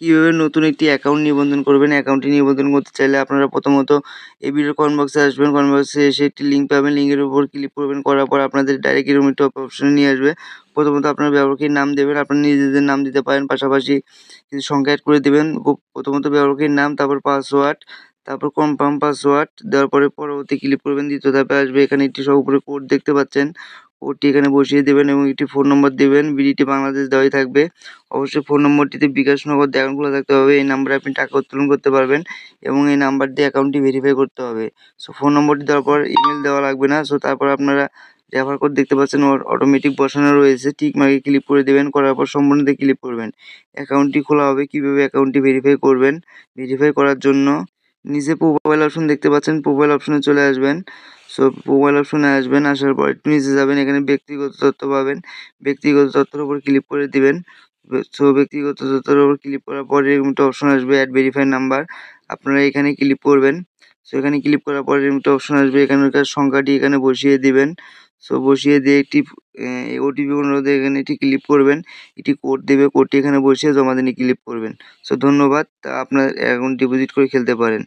কীভাবে নতুন একটি অ্যাকাউন্ট নিবন্ধন করবেন? অ্যাকাউন্টটি নিবন্ধন করতে চাইলে আপনারা প্রথমত এই ভিডিওর কমেন্ট বক্সে আসবেন। কমেন্ট বক্সে এসে একটি লিঙ্ক পাবেন। লিঙ্কের উপর ক্লিক করবেন। করার পর আপনাদের ডাইরেক্ট এরকম একটা অপশনে নিয়ে আসবে। প্রথমত আপনার ব্যবহারকারীর নাম দেবেন। আপনার নিজেদের নাম দিতে পারেন। পাশাপাশি কিছু সংখ্যা অ্যাড করে দেবেন। প্রথমত ব্যবহারকারীর নাম, তারপর পাসওয়ার্ড তারপর কনফার্ম পাসওয়ার্ড দেওয়ার পরে পরবর্তী ক্লিক করবেন। দ্বিতীয় ধাপে আসবে। এখানে একটি সব উপরে কোড দেখতে পাচ্ছেন। কোডটি এখানে বসিয়ে দেবেন এবং একটি ফোন নম্বর দেবেন। বিডিটি বাংলাদেশ দেওয়াই থাকবে। অবশ্যই ফোন নম্বরটিতে বিকাশ নগদ অ্যাকাউন্ট খোলা থাকতে হবে। এই নাম্বারে আপনি টাকা উত্তোলন করতে পারবেন এবং এই নাম্বার দিয়ে অ্যাকাউন্টটি ভেরিফাই করতে হবে। সো ফোন নম্বরটি দেওয়ার পর ইমেল দেওয়া লাগবে না। সো তারপর আপনারা রেফার কোড দেখতে পাচ্ছেন অটোমেটিক বসানো রয়েছে। ঠিক মার্কে ক্লিক করে দেবেন। করার পর সম্পূর্ণতে ক্লিক করবেন। অ্যাকাউন্টটি খোলা হবে। কীভাবে অ্যাকাউন্টটি ভেরিফাই করবেন? ভেরিফাই করার জন্য নিচে প্রোফাইল অপশন দেখতে পাচ্ছেন। প্রোফাইল অপশনে চলে আসবেন। সো প্রোফাইল অপশনে আসবেন, আসার পর একটু নিচে যাবেন, এখানে ব্যক্তিগত তথ্য পাবেন। ব্যক্তিগত তথ্যের উপর ক্লিক করে দিবেন। সো ব্যক্তিগত তথ্যের উপর ক্লিক করার পরে এরকম একটা অপশন আসবে অ্যাড ভেরিফাই নাম্বার আপনারা এখানে ক্লিক করবেন। সো এখানে ক্লিক করার পরে এরকম একটা অপশন আসবে এখানকার সংখ্যাটি এখানে বসিয়ে দিবেন। সো বসিয়ে দিয়ে একটি ওটিপি অনুরোধে এখানে এটি ক্লিক করবেন। এটি কোড দেবে কোডটি এখানে বসিয়ে জমা দিনে ক্লিক করবেন। সো ধন্যবাদ। আপনার অ্যাকাউন্ট ডিপোজিট করে খেলতে পারেন।